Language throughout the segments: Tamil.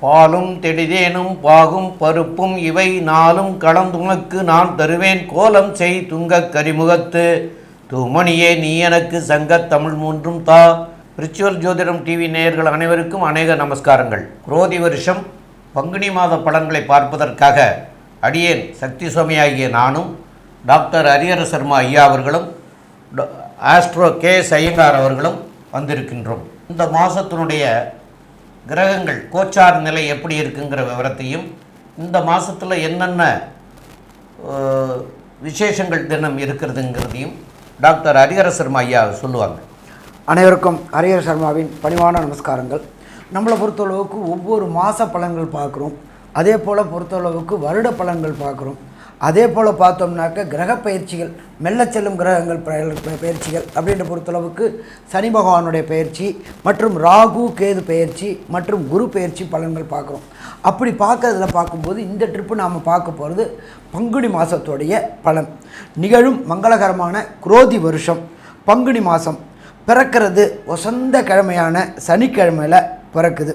பாலும் தெடிதேனும் பாகும் பருப்பும் இவை நாளும் கலந்துனக்கு நான் தருவேன். கோலம் செய் துங்கக் கரிமுகத்து. தூமணியே நீ எனக்கு சங்கத் தமிழ் மூன்றும் தா. ரிச்சுவல் ஜோதிடம் டிவி நேயர்கள் அனைவருக்கும் அநேக நமஸ்காரங்கள். குரோதி வருஷம் பங்குனி மாத பலன்களை பார்ப்பதற்காக அடியேன் சக்தி சுவாமியாகிய நானும் டாக்டர் ஹரியர சர்மா ஐயா அவர்களும் ஆஸ்ட்ரோ கே சையங்கார் அவர்களும் வந்திருக்கின்றோம். இந்த மாதத்தினுடைய கிரகங்கள் கோச்சார் நிலை எப்படி இருக்குங்கிற விவரத்தையும் இந்த மாதத்தில் என்னென்ன விசேஷங்கள் தினம் இருக்கிறதுங்கிறதையும் டாக்டர் ஹரிஹர சர்மா ஐயா சொல்லுவாங்க. அனைவருக்கும் ஹரிஹர சர்மாவின் பணிவான நமஸ்காரங்கள். நம்மளை பொறுத்தளவுக்கு ஒவ்வொரு மாத பலன்கள் பார்க்குறோம். அதே போல் பொறுத்தளவுக்கு வருட பலன்கள் பார்க்குறோம். அதே போல் பார்த்தோம்னாக்க கிரக பயிற்சிகள் மெல்ல செல்லும் கிரகங்கள் பயிற்சிகள் அப்படின்ற பொறுத்தளவுக்கு சனி பகவானுடைய பயிற்சி மற்றும் ராகு கேது பயிற்சி மற்றும் குரு பயிற்சி பலன்கள் பார்க்குறோம். அப்படி பார்க்கறதுல பார்க்கும்போது இந்த ட்ரிப்பு நாம் பார்க்க போகிறது பங்குனி மாதத்துடைய பலன். நிகழும் மங்களகரமான குரோதி வருஷம் பங்குனி மாதம் பிறக்கிறது வசந்த கிழமையான சனிக்கிழமையில் பிறக்குது.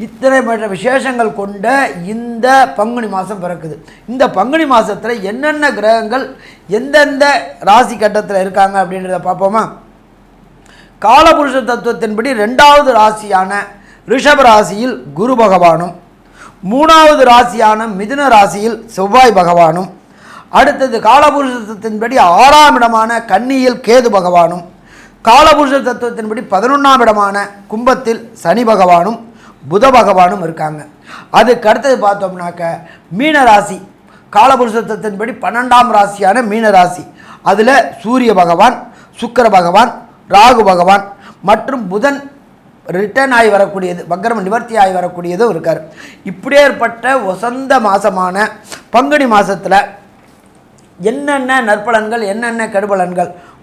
இத்தனை மற்ற விசேஷங்கள் கொண்ட இந்த பங்குனி மாதம் பிறக்குது. இந்த பங்குனி மாதத்தில் என்னென்ன கிரகங்கள் எந்தெந்த ராசி கட்டத்தில் இருக்காங்க அப்படின்றத பார்ப்போமா? காலபுருஷ தத்துவத்தின்படி ரெண்டாவது ராசியான ரிஷப ராசியில் குரு பகவானும் மூணாவது ராசியான மிதுன ராசியில் செவ்வாய் பகவானும் அடுத்தது காலபுருஷ தத்துவத்தின்படி ஆறாம் இடமான கன்னியில் கேது பகவானும் காலபுருஷ தத்துவத்தின்படி பதினொன்றாம் இடமான கும்பத்தில் சனி பகவானும் புத பகவானும் இருக்காங்க. அதுக்கு அடுத்தது பார்த்தோம்னாக்க மீன ராசி காலபுருஷ தத்துவத்தின்படி பன்னெண்டாம் ராசியான மீன ராசி அதில் சூரிய பகவான் சுக்கிர பகவான் ராகு பகவான் மற்றும் புதன் ரிட்டர்ன் ஆகி வரக்கூடியது வக்ரம் நிவர்த்தி ஆகி வரக்கூடியதும் இருக்கார். இப்படியேற்பட்ட வசந்த மாதமான பங்குனி மாதத்தில் என்னென்ன நற்பலன்கள் என்னென்ன கெடுபலன்கள்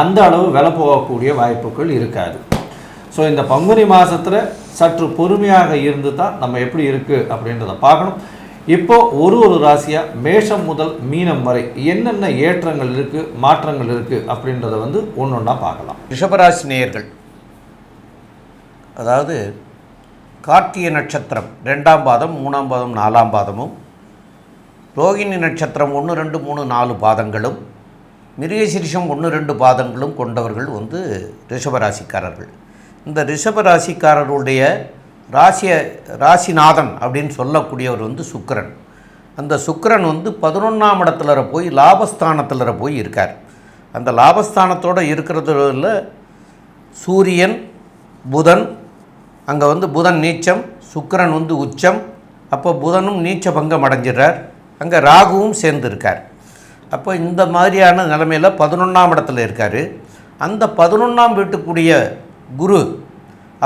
அந்த அளவு விலை போகக்கூடிய வாய்ப்புகள் இருக்காது. ஸோ இந்த பங்குனி மாதத்தில் சற்று பொறுமையாக இருந்து தான் நம்ம எப்படி இருக்குது அப்படின்றத பார்க்கணும். இப்போது ஒரு ஒரு ராசியாக மேஷம் முதல் மீனம் வரை என்னென்ன ஏற்றங்கள் இருக்குது மாற்றங்கள் இருக்குது அப்படின்றத வந்து ஒன்று ஒன்றா பார்க்கலாம். ரிஷபராசி நேயர்கள் அதாவது கார்த்திகை நட்சத்திரம் ரெண்டாம் பாதம் மூணாம் பாதம் நாலாம் பாதமும் ரோகிணி நட்சத்திரம் ஒன்று ரெண்டு மூணு நாலு பாதங்களும் மிருகசிரிஷம் ஒன்று ரெண்டு பாதங்களும் கொண்டவர்கள் வந்து ரிஷபராசிக்காரர்கள். இந்த ரிஷபராசிக்காரருடைய ராசிய ராசிநாதன் அப்படின்னு சொல்லக்கூடியவர் வந்து சுக்கரன். அந்த சுக்கரன் வந்து பதினொன்றாம் இடத்துல போய் லாபஸ்தானத்தில் போய் இருக்கார். அந்த லாபஸ்தானத்தோடு இருக்கிறதுல சூரியன் புதன் அங்கே வந்து புதன் நீச்சம் சுக்கரன் வந்து உச்சம் அப்போ புதனும் நீச்ச பங்கம் அடைஞ்சிடுறார். அங்கே ராகுவும் சேர்ந்துருக்கார் அப்போ இந்த மாதிரியான நிலைமையில் பதினொன்றாம் இடத்துல இருக்கார். அந்த பதினொன்றாம் வீட்டுக்குரிய குரு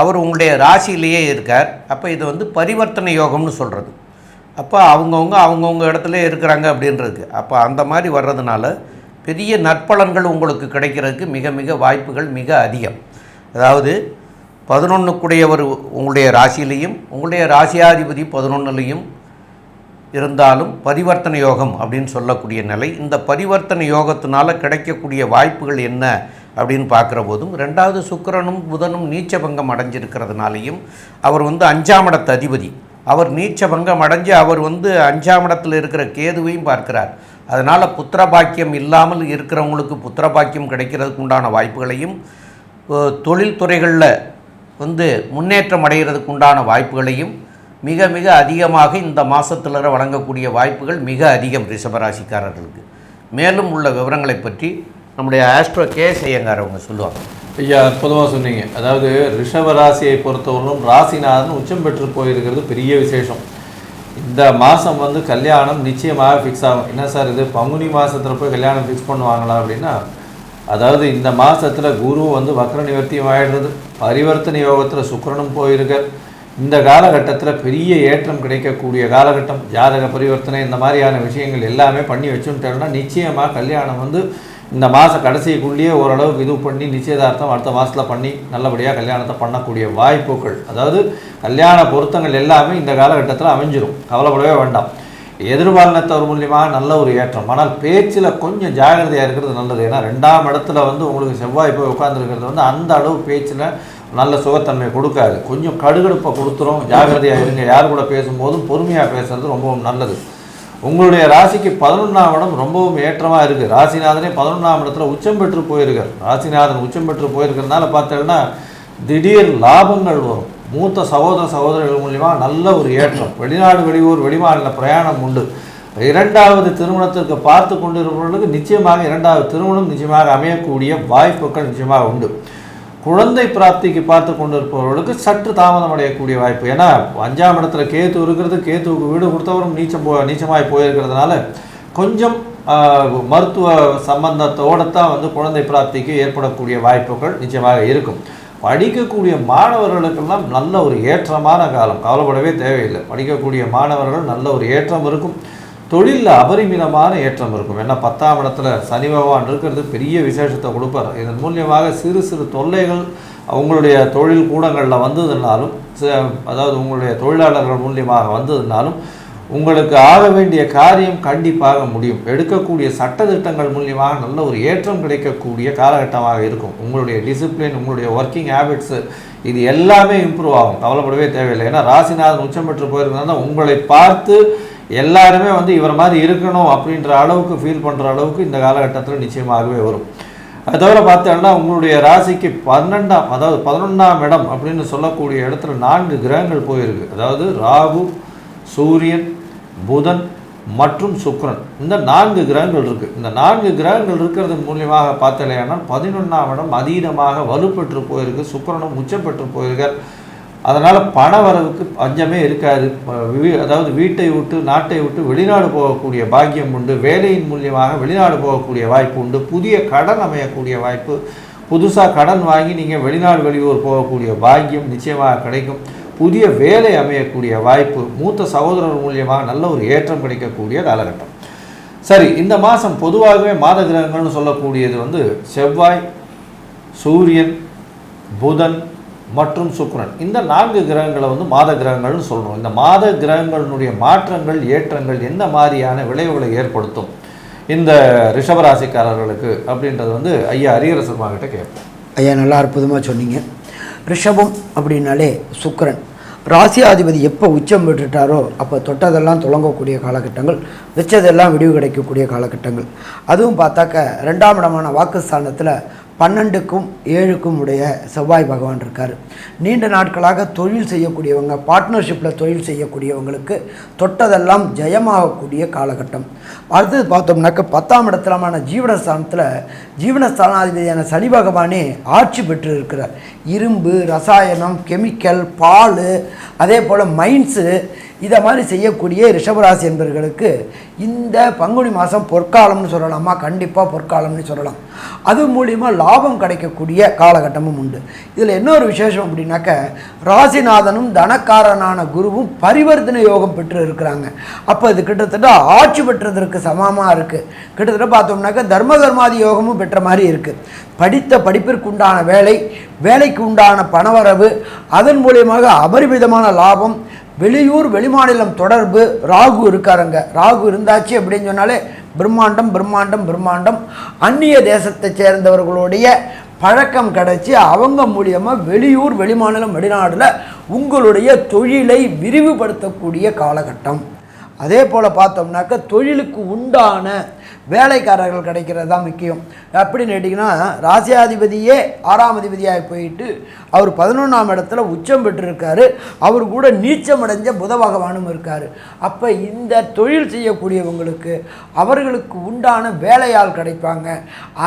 அவர் உங்களுடைய ராசியிலேயே இருக்கார். அப்போ இது வந்து பரிவர்த்தனை யோகம்னு சொல்கிறது அப்போ அவங்கவுங்க அவங்கவுங்க இடத்துல இருக்கிறாங்க அப்படின்றதுக்கு. அப்போ அந்த மாதிரி வர்றதுனால பெரிய நற்பலன்கள் உங்களுக்கு கிடைக்கிறதுக்கு மிக மிக வாய்ப்புகள் மிக அதிகம். அதாவது பதினொன்றுக்குடையவர் உங்களுடைய ராசியிலையும் உங்களுடைய ராசியாதிபதி பதினொன்றுலையும் இருந்தாலும் பரிவர்த்தனை யோகம் அப்படின்னு சொல்லக்கூடிய நிலை. இந்த பரிவர்த்தனை யோகத்தினால கிடைக்கக்கூடிய வாய்ப்புகள் என்ன அப்படின்னு பார்க்குற போதும் ரெண்டாவது சுக்கரனும் புதனும் நீச்சபங்கம் அடைஞ்சிருக்கிறதுனாலையும் அவர் வந்து அஞ்சாம் இடத்து அதிபதி. அவர் நீச்சபங்கம் அடைஞ்சு அவர் வந்து அஞ்சாம் இடத்தில் இருக்கிற கேதுவையும் பார்க்கிறார். அதனால் புத்திர பாக்கியம் இல்லாமல் இருக்கிறவங்களுக்கு புத்திர பாக்கியம் கிடைக்கிறதுக்கு உண்டான வாய்ப்புகளையும் தொழில்துறைகளில் வந்து முன்னேற்றம் அடைகிறதுக்கு உண்டான வாய்ப்புகளையும் மிக மிக அதிகமாக இந்த மாதத்தில் வழங்கக்கூடிய வாய்ப்புகள் மிக அதிகம் ரிஷபராசிக்காரர்களுக்கு. மேலும் உள்ள விவரங்களை பற்றி நம்முடைய ஆஸ்ட்ரோ கே செய்யங்கார் அவங்க சொல்லுவாங்க. ஐயா அற்புதமாக சொன்னீங்க. அதாவது ரிஷப ராசியை பொறுத்தவரையிலும் ராசிநாதன் உச்சம் பெற்று போயிருக்கிறது பெரிய விசேஷம். இந்த மாதம் வந்து கல்யாணம் நிச்சயமாக ஃபிக்ஸ் ஆகும். என்ன சார் இது? பங்குனி மாதத்தில் போய் கல்யாணம் ஃபிக்ஸ் பண்ணுவாங்களா அப்படின்னா அதாவது இந்த மாதத்தில் குரு வந்து வக்ர நிவர்த்தியும் ஆகிடுறது பரிவர்த்தனை யோகத்தில் சுக்கிரனும் போயிருக்க இந்த காலகட்டத்தில் பெரிய ஏற்றம் கிடைக்கக்கூடிய காலகட்டம் ஜாதக பரிவர்த்தனை இந்த மாதிரியான விஷயங்கள் எல்லாமே பண்ணி வச்சுட்டோம்னா நிச்சயமாக கல்யாணம் வந்து இந்த மாத கடைசிக்குள்ளேயே ஓரளவுக்கு இது பண்ணி நிச்சயதார்த்தம் அடுத்த மாதத்தில் பண்ணி நல்லபடியாக கல்யாணத்தை பண்ணக்கூடிய வாய்ப்புகள். அதாவது கல்யாண பொருத்தங்கள் எல்லாமே இந்த காலகட்டத்தில் அமைஞ்சிரும். கவலைப்படவே வேண்டாம். எதிர்பாலினத்தவர் மூலியமாக நல்ல ஒரு ஏற்றம். ஆனால் பேச்சில் கொஞ்சம் ஜாகிரதையாக இருக்கிறது நல்லது. ஏன்னா ரெண்டாம் இடத்துல வந்து உங்களுக்கு செவ்வாய் போய் உட்காந்துருக்கிறது வந்து அந்த அளவு பேச்சில் நல்ல சுகத்தன்மை கொடுக்காது. கொஞ்சம் கடுகடுப்பை கொடுத்துரும். ஜாகிரதையாக இருங்க. யார் கூட பேசும்போதும் பொறுமையாக பேசுறது ரொம்பவும் நல்லது. உங்களுடைய ராசிக்கு பதினொன்றாம் இடம் ரொம்பவும் ஏற்றமாக இருக்குது ராசிநாதனே பதினொன்றாம் இடத்துல உச்சம் பெற்று போயிருக்கார். ராசிநாதன் உச்சம் பெற்று போயிருக்கிறதுனால பார்த்தீங்கன்னா திடீர் லாபங்கள் வரும். மூத்த சகோதர சகோதரிகள் மூலிமா நல்ல ஒரு ஏற்றம். வெளிநாடு வெளியூர் வெளிமாநில பிரயாணம் உண்டு. இரண்டாவது திருமணத்திற்கு பார்த்து கொண்டிருப்பவர்களுக்கு நிச்சயமாக இரண்டாவது திருமணம் நிச்சயமாக அமையக்கூடிய வாய்ப்புகள் நிச்சயமாக உண்டு. குழந்தை பிராப்திக்கு பார்த்து கொண்டிருப்பவர்களுக்கு சற்று தாமதம் அடையக்கூடிய வாய்ப்பு. ஏன்னா அஞ்சாம் இடத்துல கேத்து இருக்கிறது கேத்துவுக்கு வீடு கொடுத்தவரும் நீச்சம் போ நீச்சமாய் போயிருக்கிறதுனால கொஞ்சம் மருத்துவ சம்பந்தத்தோடு தான் வந்து குழந்தை பிராப்திக்கு ஏற்படக்கூடிய வாய்ப்புகள் நிச்சயமாக இருக்கும். படிக்கக்கூடிய மாணவர்களுக்கெல்லாம் நல்ல ஒரு ஏற்றமான காலம். கவலைப்படவே தேவையில்லை. படிக்கக்கூடிய மாணவர்கள் நல்ல ஒரு ஏற்றம் இருக்கும். தொழிலில் அபரிமிதமான ஏற்றம் இருக்கும். ஏன்னா பத்தாம் இடத்துல சனி பகவான் இருக்கிறது பெரிய விசேஷத்தை கொடுப்பார். இதன் மூலியமாக சிறு சிறு தொல்லைகள் அவங்களுடைய தொழில் கூடங்களில் வந்ததுனாலும் ச- அதாவது உங்களுடைய தொழிலாளர்கள் மூலியமாக வந்ததுனாலும் உங்களுக்கு ஆக வேண்டிய காரியம் கண்டிப்பாக முடியும். எடுக்கக்கூடிய சட்டத்திட்டங்கள் மூலியமாக நல்ல ஒரு ஏற்றம் கிடைக்கக்கூடிய காலகட்டமாக இருக்கும். உங்களுடைய டிசிப்ளின் உங்களுடைய ஒர்க்கிங் ஹேபிட்ஸு இது எல்லாமே இம்ப்ரூவ் ஆகும். கவலைப்படவே தேவையில்லை. ஏன்னா ராசிநாதன் உச்சம் பெற்று போயிருந்தா உங்களை பார்த்து எல்லாருமே வந்து இவர் மாதிரி இருக்கணும் அப்படின்ற அளவுக்கு ஃபீல் பண்ணுற அளவுக்கு இந்த காலகட்டத்தில் நிச்சயமாகவே வரும். அது தவிர பார்த்தோம்னா உங்களுடைய ராசிக்கு பன்னெண்டாம் அதாவது பதினொன்றாம் இடம் அப்படின்னு சொல்லக்கூடிய இடத்துல நான்கு கிரகங்கள் போயிருக்கு. அதாவது ராகு சூரியன் புதன் மற்றும் சுக்ரன் இந்த நான்கு கிரகங்கள் இருக்குது இந்த நான்கு கிரகங்கள் இருக்கிறது மூலியமாக பார்த்தலையானால் பதினொன்றாம் இடம் அதீதமாக வலுப்பெற்று போயிருக்கு. சுக்கரனும் உச்சப்பெற்று போயிருக்கார். அதனால் பண வரவுக்கு பஞ்சமே இருக்காது. வீ- அதாவது வீட்டை விட்டு நாட்டை விட்டு வெளிநாடு போகக்கூடிய பாக்கியம் உண்டு. வேலையின் மூலியமாக வெளிநாடு போகக்கூடிய வாய்ப்பு உண்டு. புதிய கடன் அமையக்கூடிய வாய்ப்பு புதுசாக கடன் வாங்கி நீங்கள் வெளிநாடு வெளியூர் போகக்கூடிய பாக்கியம் நிச்சயமாக கிடைக்கும். புதிய வேலை அமையக்கூடிய வாய்ப்பு மூத்த சகோதரர் மூலியமாக நல்ல ஒரு ஏற்றம் கிடைக்கக்கூடிய காலகட்டம். சரி இந்த மாதம் பொதுவாகவே மாத கிரகங்கள்னு சொல்லக்கூடியது வந்து செவ்வாய் சூரியன் புதன் மற்றும் சுக்ரன் இந்த நான்கு கிரகங்களை வந்து மாத கிரகங்கள்னு சொல்கிறோம் இந்த மாத கிரகங்களினுடைய மாற்றங்கள் ஏற்றங்கள் என்ன மாதிரியான விளைவுகளை ஏற்படுத்தும்? இந்த ரிஷபராசிக்காரர்களுக்கு அப்படின்றது வந்து ஐயா ஹரிஹரசர்மா கிட்ட கேட்போம். ஐயா நல்லா அற்புதமாக சொன்னீங்க. ரிஷபம் அப்படின்னாலே சுக்கரன். ராசியாதிபதி எப்போ உச்சம் பெற்றுட்டாரோ அப்போ தொட்டதெல்லாம் தொடங்கக்கூடிய காலகட்டங்கள் வச்சதெல்லாம் விடிவு கிடைக்கக்கூடிய காலகட்டங்கள். அதுவும் பார்த்தாக்க ரெண்டாம் இடமான வாக்குஸ்தானத்தில் பன்னெண்டுக்கும் ஏழுக்கும் உடைய செவ்வாய் பகவான் இருக்கார். நீண்ட நாட்களாக தொழில் செய்யக்கூடியவங்க பார்ட்னர்ஷிப்பில் தொழில் செய்யக்கூடியவங்களுக்கு தொட்டதெல்லாம் ஜெயமாகக்கூடிய காலகட்டம். அடுத்தது பார்த்தோம்னாக்க பத்தாம் இடத்துலமான ஜீவனஸ்தானத்தில் ஜீவனஸ்தானாதிபதியான சனி பகவானே ஆட்சி பெற்று இருக்கிறார் இரும்பு ரசாயனம் கெமிக்கல் பால் அதே போல் மைன்ஸு இதை மாதிரி செய்யக்கூடிய ரிஷபராசி என்பவர்களுக்கு இந்த பங்குனி மாதம் பொற்காலம்னு சொல்லலாமா? கண்டிப்பாக பொற்காலம்னு சொல்லலாம். அது மூலிமா லாபம் கிடைக்கக்கூடிய காலகட்டமும் உண்டு. இதில் இன்னொரு விசேஷம் அப்படின்னாக்க ராசிநாதனும் தனக்காரனான குருவும் பரிவர்த்தனை யோகம் பெற்று இருக்கிறாங்க. அப்போ இது கிட்டத்தட்ட ஆட்சி பெற்றதற்கு சமமாக இருக்குது கிட்டத்தட்ட பார்த்தோம்னாக்க தர்ம தர்மாதி யோகமும் பெற்ற மாதிரி இருக்குது படித்த படிப்பிற்கு உண்டான வேலை வேலைக்கு உண்டான பணவரவு அதன் மூலியமாக அபரிமிதமான லாபம் வெளியூர் வெளிமாநிலம் தொடர்பு ராகு இருக்காருங்க. ராகு இருந்தாச்சு அப்படின்னு சொன்னாலே பிரம்மாண்டம் பிரம்மாண்டம் பிரம்மாண்டம். அந்நிய தேசத்தை சேர்ந்தவர்களுடைய பழக்கம் கிடச்சி அவங்க மூலியமாக வெளியூர் வெளிமாநிலம் வெளிநாட்டில் உங்களுடைய தொழிலை விரிவுபடுத்தக்கூடிய காலகட்டம். அதே போல் பார்த்தோம்னாக்க தொழிலுக்கு உண்டான வேலைக்காரர்கள் கிடைக்கிறது தான் முக்கியம். அப்படின்னு கேட்டிங்கன்னா ராசியாதிபதியே ஆறாம் அதிபதியாக போயிட்டு அவர் பதினொன்றாம் இடத்துல உச்சம் பெற்றிருக்காரு. அவர் கூட நீச்சம் அடைஞ்ச புத பகவானும் இருக்கார். அப்போ இந்த தொழில் செய்யக்கூடியவங்களுக்கு அவர்களுக்கு உண்டான வேலையாள் கிடைப்பாங்க.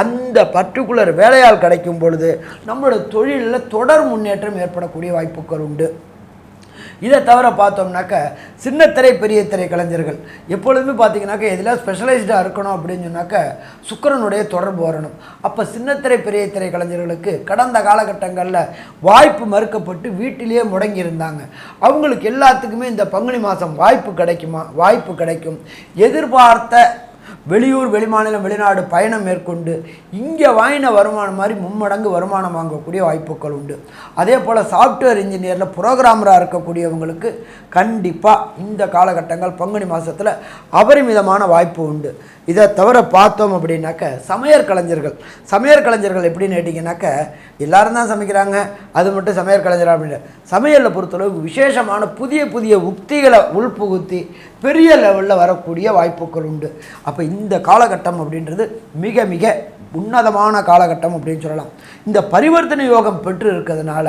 அந்த பர்டிகுலர் வேலையாள் கிடைக்கும் பொழுது நம்மளோட தொழிலில் தொடர் முன்னேற்றம் ஏற்படக்கூடிய வாய்ப்புகள் உண்டு. இதை தவிர பார்த்தோம்னாக்க சின்ன திரை பெரிய திரை கலைஞர்கள். எப்பொழுதுமே பார்த்தீங்கன்னாக்க எதில் ஸ்பெஷலைஸ்டாக இருக்கணும் அப்படின்னு சொன்னாக்க சுக்கரனுடைய தொடர்பு வரணும். அப்போ சின்னத்திரை பெரிய திரை கலைஞர்களுக்கு கடந்த காலகட்டங்களில் வாய்ப்பு மறுக்கப்பட்டு வீட்டிலேயே முடங்கி இருந்தாங்க. அவங்களுக்கு எல்லாத்துக்குமே இந்த பங்குனி மாதம் வாய்ப்பு கிடைக்குமா? வாய்ப்பு கிடைக்கும். எதிர்பார்த்த வெளியூர் வெளிமாநிலம் வெளிநாடு பயணம் மேற்கொண்டு இங்கே வாங்கின வருமானம் மாதிரி மும்மடங்கு வருமானம் வாங்கக்கூடிய வாய்ப்புகள் உண்டு. அதே போல் சாஃப்ட்வேர் இன்ஜினியரில் ப்ரோக்ராமராக இருக்கக்கூடியவங்களுக்கு கண்டிப்பாக இந்த காலகட்டங்கள் பங்குனி மாதத்தில் அபரிமிதமான வாய்ப்பு உண்டு. இதை தவிர பார்த்தோம் அப்படின்னாக்க சமையற் கலைஞர்கள். சமையற் கலைஞர்கள் எப்படின்னு கேட்டிங்கனாக்க எல்லாரும் தான் சமைக்கிறாங்க. அது மட்டும் சமையற் கலைஞர் அப்படின்னு சமையலில் பொறுத்தளவுக்கு விசேஷமான புதிய புதிய உக்திகளை உள்புகுத்தி பெரிய லெவலில் வரக்கூடிய வாய்ப்புகள் உண்டு. அப்போ இந்த காலகட்டம் அப்படின்றது மிக மிக உன்னதமான காலகட்டம் அப்படின்னு சொல்லலாம். இந்த பரிவர்த்தனை யோகம் பெற்று இருக்கிறதுனால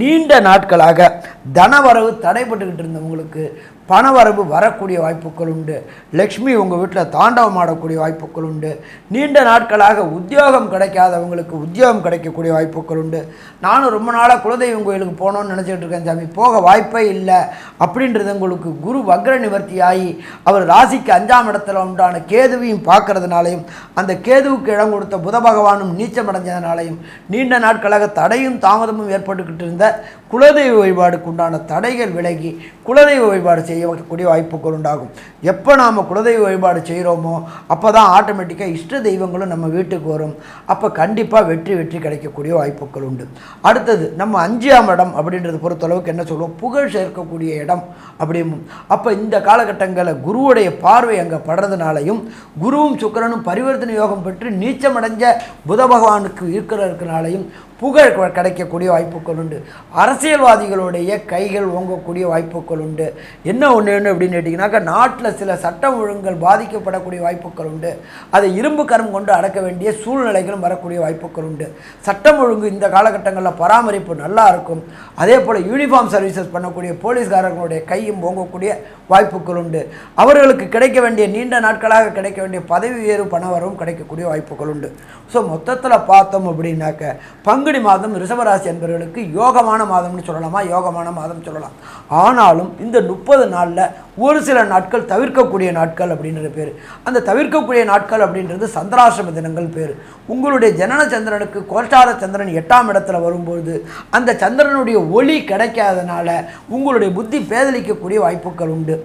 நீண்ட நாட்களாக தனவரவு தடைப்பட்டுக்கிட்டு இருந்தவங்களுக்கு பணவரவு வரக்கூடிய வாய்ப்புகள் உண்டு. லக்ஷ்மி உங்கள் வீட்டில் தாண்டவம் ஆடக்கூடிய வாய்ப்புகள் உண்டு. நீண்ட நாட்களாக உத்தியோகம் கிடைக்காதவங்களுக்கு உத்தியோகம் கிடைக்கக்கூடிய வாய்ப்புகள் உண்டு. நானும் ரொம்ப நாளாக குலதெய்வம் கோயிலுக்கு போகணும்னு நினச்சிட்டு இருக்கேன் சாமி. போக வாய்ப்பே இல்லை. அப்படின்றது உங்களுக்கு குரு வக்ர நிவர்த்தி ஆகி அவர் ராசிக்கு அஞ்சாம் இடத்துல உண்டான கேதுவையும் பார்க்கறதுனாலையும் அந்த கேதுவுக்கு இடம் கொடுத்த புத பகவானும் நீச்சம் அடைஞ்சதுனாலையும் நீண்ட நாட்களாக தடையும் தாமதமும் ஏற்பட்டுக்கிட்டு இருந்த குலதெய்வ வழிபாடுக்கு உண்டான தடைகள் விலகி குலதெய்வ வழிபாடு செய்யக்கூடிய வாய்ப்புகள் உண்டாகும். எப்போ நாம் குலதெய்வ வழிபாடு செய்கிறோமோ அப்போ தான் ஆட்டோமேட்டிக்காக இஷ்ட தெய்வங்களும் நம்ம வீட்டுக்கு வரும். அப்போ கண்டிப்பாக வெற்றி வெற்றி கிடைக்கக்கூடிய வாய்ப்புகள் உண்டு. அடுத்தது நம்ம அஞ்சாம் இடம் அப்படின்றது பொறுத்தளவுக்கு என்ன சொல்லுவோம்? புகழ் சேர்க்கக்கூடிய இடம் அப்படியும் அப்போ இந்த காலகட்டங்களில் குருவுடைய பார்வை அங்கே படுறதுனாலையும் குருவும் சுக்கிரனும் பரிவர்த்தனை யோகம் பெற்று நீச்சமடைஞ்ச புத பகவானுக்கு இருக்கிறதுனாலையும் புகழ் கிடைக்கக்கூடிய வாய்ப்புகள் உண்டு. அரசியல்வாதிகளுடைய கைகள் ஓங்கக்கூடிய வாய்ப்புகள் உண்டு. என்ன ஒன்று ஒன்று அப்படின்னு கேட்டிங்கனாக்கா நாட்டில் சில சட்டம் ஒழுங்குகள் பாதிக்கப்படக்கூடிய வாய்ப்புகள் உண்டு. அதை இரும்பு கரம் கொண்டு அடக்க வேண்டிய சூழ்நிலைகளும் வரக்கூடிய வாய்ப்புகள் உண்டு. சட்டம் ஒழுங்கு இந்த காலகட்டங்களில் பராமரிப்பு நல்லா இருக்கும். அதே போல் யூனிஃபார்ம் சர்வீசஸ் பண்ணக்கூடிய போலீஸ்காரர்களுடைய கையும் ஓங்கக்கூடிய வாய்ப்புகள் உண்டு. அவர்களுக்கு கிடைக்க வேண்டிய நீண்ட நாட்களாக கிடைக்க வேண்டிய பதவி உயர்வு பணவரவும் கிடைக்கக்கூடிய வாய்ப்புகள் உண்டு. ஸோ மொத்தத்தில் பார்த்தோம் அப்படின்னாக்க பங்கு பங்குனி மாதம் ரிஷபராசி என்பவர்களுக்கு யோகமான மாதம்னு சொல்லலாமா? யோகமான மாதம் சொல்லலாம். ஆனாலும் இந்த முப்பது நாளில் ஒரு சில நாட்கள் தவிர்க்கக்கூடிய நாட்கள் அப்படின்ற பேர். அந்த தவிர்க்கக்கூடிய நாட்கள் அப்படின்றது சந்திராசிரம தினங்கள் பேர். உங்களுடைய ஜனன சந்திரனுக்கு கோட்டார சந்திரன் எட்டாம் இடத்துல வரும்போது அந்த சந்திரனுடைய ஒளி கிடைக்காதனால உங்களுடைய புத்தி பேதலிக்கக்கூடிய வாய்ப்புகள் உண்டு.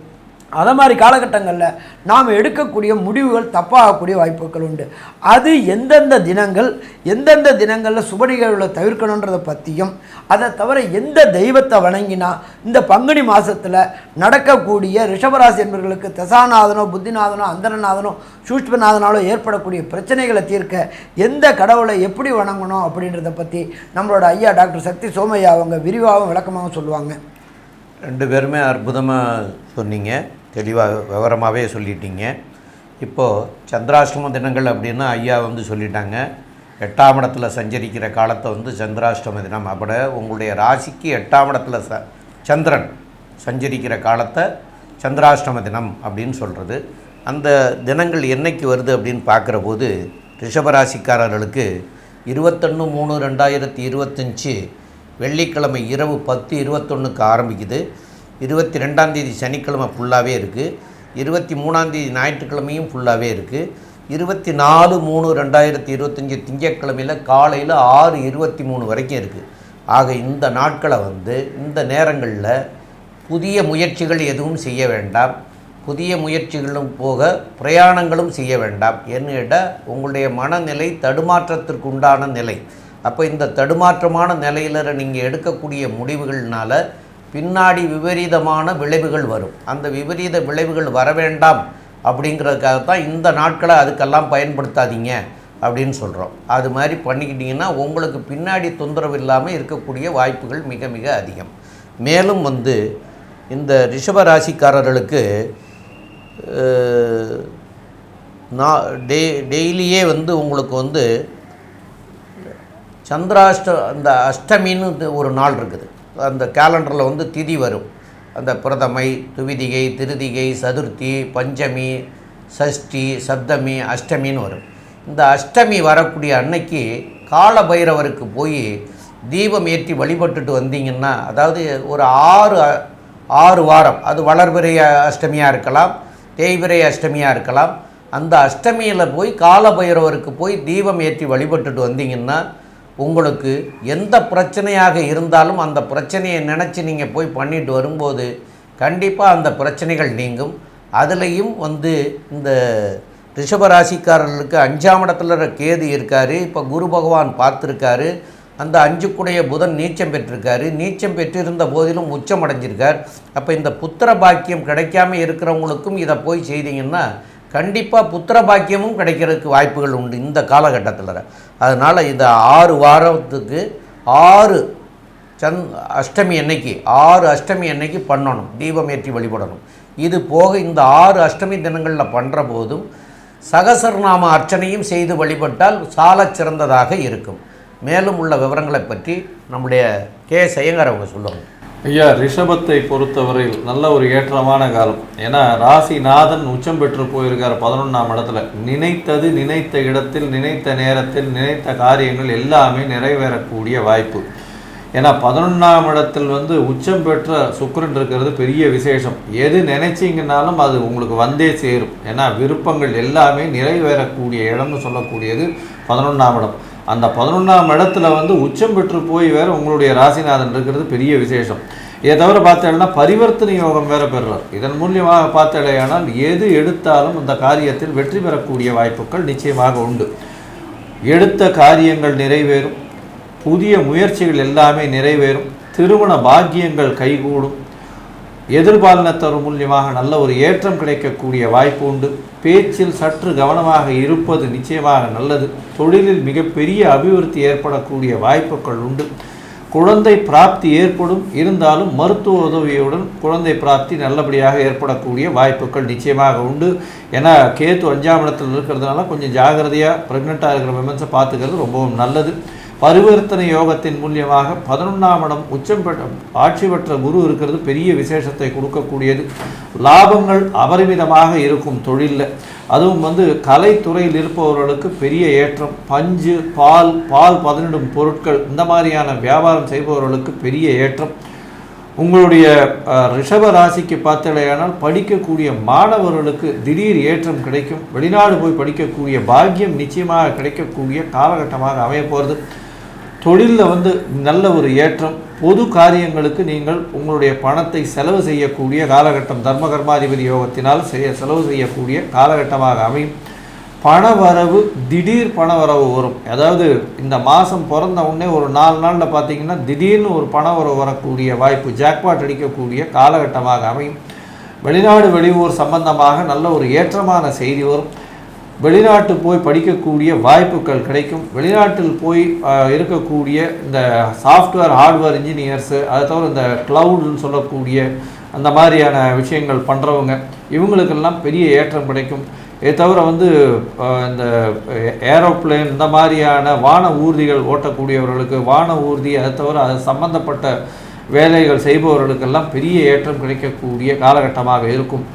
அதை மாதிரி காலகட்டங்களில் நாம் எடுக்கக்கூடிய முடிவுகள் தப்பாகக்கூடிய வாய்ப்புகள் உண்டு. அது எந்தெந்த தினங்கள் எந்தெந்த தினங்களில் சுப நிகழ்வுகளை தவிர்க்கணுன்றதை பற்றியும் அதை தவிர எந்த தெய்வத்தை வணங்கினா இந்த பங்குனி மாதத்தில் நடக்கக்கூடிய ரிஷபராசி என்பவர்களுக்கு தசாநாதனோ புத்திநாதனோ அந்தரநாதனோ சூஷ்மநாதனாலோ ஏற்படக்கூடிய பிரச்சனைகளை தீர்க்க எந்த கடவுளை எப்படி வணங்கணும் அப்படின்றத பற்றி நம்மளோட ஐயா டாக்டர் சக்தி சோமையா அவங்க விரிவாகவும் விளக்கமாகவும் சொல்லுவாங்க. ரெண்டு பேருமே அற்புதமாக சொன்னீங்க. தெளிவாக விவரமாகவே சொல்லிட்டீங்க. இப்போது சந்திராஷ்டம தினங்கள் அப்படின்னா ஐயா வந்து சொல்லிட்டாங்க. எட்டாம் இடத்துல சஞ்சரிக்கிற காலத்தை வந்து சந்திராஷ்டம தினம். அப்படி உங்களுடைய ராசிக்கு எட்டாம் இடத்துல ச சந்திரன் சஞ்சரிக்கிற காலத்தை சந்திராஷ்டம தினம் அப்படின்னு சொல்கிறது அந்த தினங்கள் என்னைக்கு வருது அப்படின்னு பார்க்குற போது ரிஷபராசிக்காரர்களுக்கு இருபத்தொன்று மூணு ரெண்டாயிரத்தி இருபத்தஞ்சி வெள்ளிக்கிழமை இரவு பத்து இருபத்தொன்றுக்கு ஆரம்பிக்குது. இருபத்தி ரெண்டாந்தேதி சனிக்கிழமை ஃபுல்லாகவே இருக்குது இருபத்தி மூணாந்தேதி ஞாயிற்றுக்கிழமையும் ஃபுல்லாகவே இருக்குது இருபத்தி நாலு மூணு ரெண்டாயிரத்தி இருபத்தஞ்சி திங்கட்கிழமையில் காலையில் ஆறு இருபத்தி மூணு வரைக்கும் இருக்குது ஆக இந்த நாட்களை வந்து இந்த நேரங்களில் புதிய முயற்சிகள் எதுவும் செய்ய வேண்டாம். புதிய முயற்சிகளும் போக பிரயாணங்களும் செய்ய வேண்டாம். என்னிட உங்களுடைய மனநிலை தடுமாற்றத்திற்கு உண்டான நிலை. அப்போ இந்த தடுமாற்றமான நிலையில் நீங்கள் எடுக்கக்கூடிய முடிவுகள்னால பின்னாடி விபரீதமான விளைவுகள் வரும். அந்த விபரீத விளைவுகள் வர வேண்டாம் அப்படிங்கிறதுக்காக தான் இந்த நாட்களை அதுக்கெல்லாம் பயன்படுத்தாதீங்க அப்படின்னு சொல்கிறோம் அது மாதிரி பண்ணிக்கிட்டிங்கன்னா உங்களுக்கு பின்னாடி தொந்தரவு இல்லாமல் இருக்கக்கூடிய வாய்ப்புகள் மிக மிக அதிகம். மேலும் வந்து இந்த ரிஷபராசிக்காரர்களுக்கு நான் டெய் டெய்லியே வந்து உங்களுக்கு வந்து சந்திராஷ்ட அந்த அஷ்டமின்னு ஒரு நாள் இருக்குது. அந்த கேலண்டரில் வந்து திதி வரும். அந்த பிரதமை துவிதிகை திருதிகை சதுர்த்தி பஞ்சமி சஷ்டி சப்தமி அஷ்டமின்னு வரும். இந்த அஷ்டமி வரக்கூடிய அன்னைக்கு கால பைரவருக்கு போய் தீபம் ஏற்றி வழிபட்டுட்டு வந்தீங்கன்னா அதாவது ஒரு ஆறு ஆறு வாரம் அது வளர்பிறை அஷ்டமியாக இருக்கலாம் தேய்பிறை அஷ்டமியாக இருக்கலாம் அந்த அஷ்டமியில் போய் கால பைரவருக்கு போய் தீபம் ஏற்றி வழிபட்டுட்டு வந்தீங்கன்னா உங்களுக்கு எந்த பிரச்சனையாக இருந்தாலும் அந்த பிரச்சனையை நினச்சி நீங்கள் போய் பண்ணிட்டு வரும்போது கண்டிப்பாக அந்த பிரச்சனைகள் நீங்கும். அதுலேயும் வந்து இந்த ரிஷபராசிக்காரர்களுக்கு அஞ்சாம் இடத்துல கேது இருக்கார். இப்போ குரு பகவான் பார்த்துருக்காரு. அந்த அஞ்சுக்குடைய புதன் நீச்சம் பெற்றிருக்காரு. நீச்சம் பெற்றிருந்த போதிலும் உச்சம் அடைஞ்சிருக்கார். அப்போ இந்த புத்திர பாக்கியம் கிடைக்காம இருக்கிறவங்களுக்கும் இதை போய் செய்தீங்கன்னா கண்டிப்பாக புத்திர பாக்கியமும் கிடைக்கிறதுக்கு வாய்ப்புகள் உண்டு இந்த காலகட்டத்தில். அதனால் இந்த ஆறு வாரத்துக்கு ஆறு சந் அஷ்டமி அன்னைக்கு ஆறு அஷ்டமி அன்னைக்கு பண்ணணும் தீபம் ஏற்றி வழிபடணும். இது போக இந்த ஆறு அஷ்டமி தினங்களில் பண்ணுற போதும் சகசரநாம அர்ச்சனையும் செய்து வழிபட்டால் சாலச் சிறந்ததாக இருக்கும். மேலும் உள்ள விவரங்களை பற்றி நம்முடைய கே. சையங்கர் அவங்க சொல்லுவாங்க. ஐயா ரிஷபத்தை பொறுத்தவரையில் நல்ல ஒரு ஏற்றமான காலம். ஏன்னா ராசிநாதன் உச்சம் பெற்று போயிருக்கார் பதினொன்றாம் இடத்துல. நினைத்தது நினைத்த இடத்தில் நினைத்த நேரத்தில் நினைத்த காரியங்கள் எல்லாமே நிறைவேறக்கூடிய வாய்ப்பு. ஏன்னா பதினொன்றாம் இடத்தில் வந்து உச்சம் பெற்ற சுக்கரன் இருக்கிறது பெரிய விசேஷம். எது நினைச்சிங்கனாலும் அது உங்களுக்கு வந்தே சேரும். ஏன்னா விருப்பங்கள் எல்லாமே நிறைவேறக்கூடிய இடம்னு சொல்லக்கூடியது பதினொன்றாம் இடம். அந்த பதினொன்றாம் இடத்துல வந்து உச்சம் பெற்று போய் வேறு உங்களுடைய ராசிநாதன் இருக்கிறது பெரிய விசேஷம். இதை தவிர பார்த்தேன்னா பரிவர்த்தனை யோகம் வேற பெறுறார் இதன் மூலியமாக பார்த்தேனால் எது எடுத்தாலும் அந்த காரியத்தில் வெற்றி பெறக்கூடிய வாய்ப்புகள் நிச்சயமாக உண்டு. எடுத்த காரியங்கள் நிறைவேறும். புதிய முயற்சிகள் எல்லாமே நிறைவேறும். திருமண பாக்கியங்கள் கைகூடும். எதிர்பாலினத்தவர் மூலியமாக நல்ல ஒரு ஏற்றம் கிடைக்கக்கூடிய வாய்ப்பு உண்டு. பேச்சில் சற்று கவனமாக இருப்பது நிச்சயமாக நல்லது. தொழிலில் மிகப்பெரிய அபிவிருத்தி ஏற்படக்கூடிய வாய்ப்புகள் உண்டு. குழந்தை பிராப்தி ஏற்படும். இருந்தாலும் மருத்துவ உதவியுடன் குழந்தை பிராப்தி நல்லபடியாக ஏற்படக்கூடிய வாய்ப்புகள் நிச்சயமாக உண்டு. ஏன்னா கேத்து அஞ்சாம் இடத்தில் இருக்கிறதுனால கொஞ்சம் ஜாகிரதையாக ப்ரெக்னெண்ட்டாக இருக்கிற விமன்ஸை பார்த்துக்கிறது ரொம்பவும் நல்லது. பரிவர்த்தனை யோகத்தின் மூலியமாக பதினொன்றாம் இடம் உச்சம் பெற்ற ஆட்சி பெற்ற குரு இருக்கிறது. பெரிய விசேஷத்தை கொடுக்கக்கூடியது. லாபங்கள் அபரிமிதமாக இருக்கும் தொழிலில். அதுவும் வந்து கலைத்துறையில் இருப்பவர்களுக்கு பெரிய ஏற்றம். பஞ்சு பால் பால் பதனிடும் பொருட்கள் இந்த மாதிரியான வியாபாரம் செய்பவர்களுக்கு பெரிய ஏற்றம். உங்களுடைய ரிஷப ராசிக்கு பார்த்தலையானால் படிக்கக்கூடிய மாணவர்களுக்கு திடீர் ஏற்றம் கிடைக்கும். வெளிநாடு போய் படிக்கக்கூடிய பாக்கியம் நிச்சயமாக கிடைக்கக்கூடிய காலகட்டமாக அமையப்போகிறது தொழிலில் வந்து நல்ல ஒரு ஏற்றம் பொது காரியங்களுக்கு நீங்கள் உங்களுடைய பணத்தை செலவு செய்யக்கூடிய காலகட்டம் தர்ம கர்மாதிபதி யோகத்தினால் செய்ய செலவு செய்யக்கூடிய காலகட்டமாக அமையும். பண வரவு திடீர் பணவரவு வரும். அதாவது இந்த மாதம் பிறந்த உடனே ஒரு நாலு நாளில் பார்த்தீங்கன்னா திடீர்னு ஒரு பணவரவு வரக்கூடிய வாய்ப்பு ஜாக்பாட் அடிக்கக்கூடிய காலகட்டமாக அமையும். வெளிநாடு வெளியூர் சம்பந்தமாக நல்ல ஒரு ஏற்றமான செய்தி வரும். வெளிநாட்டு போய் படிக்கக்கூடிய வாய்ப்புகள் கிடைக்கும். வெளிநாட்டில் போய் இருக்கக்கூடிய இந்த சாஃப்ட்வேர் ஹார்ட்வேர் இன்ஜினியர்ஸு அதை தவிர இந்த க்ளவுடுன்னு சொல்லக்கூடிய அந்த மாதிரியான விஷயங்கள் பண்ணுறவங்க இவங்களுக்கெல்லாம் பெரிய ஏற்றம் கிடைக்கும். இதை தவிர வந்து இந்த ஏரோப்ளேன் இந்த மாதிரியான வான ஊர்திகள் ஓட்டக்கூடியவர்களுக்கு வான ஊர்தி அதை தவிர அது சம்பந்தப்பட்ட வேலைகள் செய்பவர்களுக்கெல்லாம் பெரிய ஏற்றம் கிடைக்கக்கூடிய காலகட்டமாக இருக்கும்.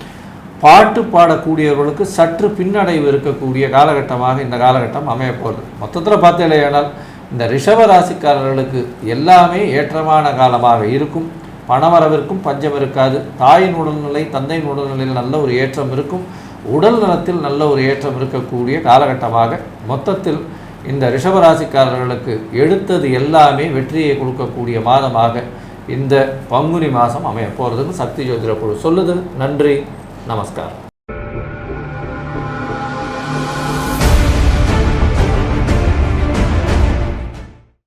பாட்டு பாடக்கூடியவர்களுக்கு சற்று பின்னடைவு இருக்கக்கூடிய காலகட்டமாக இந்த காலகட்டம் அமையப்போகுது மொத்தத்தில் பார்த்தேனால் இந்த ரிஷப ராசிக்காரர்களுக்கு எல்லாமே ஏற்றமான காலமாக இருக்கும். பணவரவிற்கும் பஞ்சம் இருக்காது. தாயின் உடல்நிலை தந்தையின் உடல்நிலையில் நல்ல ஒரு ஏற்றம் இருக்கும். உடல் நலத்தில் நல்ல ஒரு ஏற்றம் இருக்கக்கூடிய காலகட்டமாக மொத்தத்தில் இந்த ரிஷபராசிக்காரர்களுக்கு எடுத்தது எல்லாமே வெற்றியை கொடுக்கக்கூடிய மாதமாக இந்த பங்குனி மாதம் அமைய போகிறதுன்னு சக்தி ஜோதிட குழு சொல்லுது. நன்றி. नमस्कार